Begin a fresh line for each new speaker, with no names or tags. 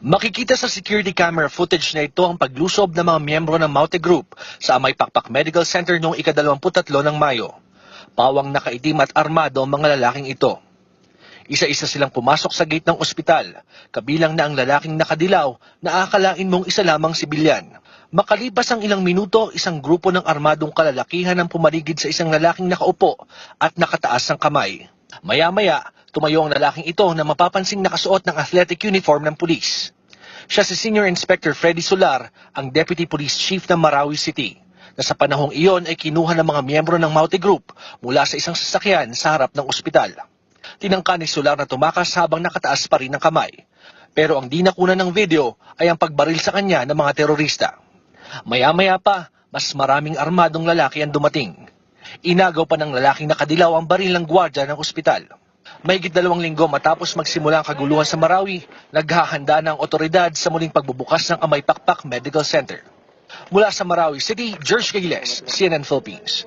Makikita sa security camera footage na ito ang paglusob ng mga miyembro ng Maute Group sa Amay Pakpak Medical Center noong ikadalawamput-tatlo ng Mayo. Pawang nakaitim at armado ang mga lalaking ito. Isa-isa silang pumasok sa gate ng ospital, kabilang na ang lalaking nakadilaw na akalain mong isa lamang sibilyan. Makalipas ang ilang minuto, isang grupo ng armadong kalalakihan ang pumaligid sa isang lalaking nakaupo at nakataas ng kamay. Maya-maya, tumayo ang lalaking ito na mapapansing nakasuot ng athletic uniform ng pulis. Siya si Senior Inspector Freddy Solar, ang Deputy Police Chief ng Marawi City, na sa panahong iyon ay kinuha ng mga miyembro ng Maute Group mula sa isang sasakyan sa harap ng ospital. Tinangka ni Solar na tumakas habang nakataas pa rin ng kamay. Pero ang di nakunan ng video ay ang pagbaril sa kanya ng mga terorista. Maya-maya pa, mas maraming armadong lalaki ang dumating. Inagaw pa ng lalaking nakadilaw ang baril ng gwardya ng ospital. Mahigit dalawang linggo matapos magsimula ang kaguluhan sa Marawi, naghahanda na ang otoridad sa muling pagbubukas ng Amay Pakpak Medical Center. Mula sa Marawi City, George Giles, CNN Philippines.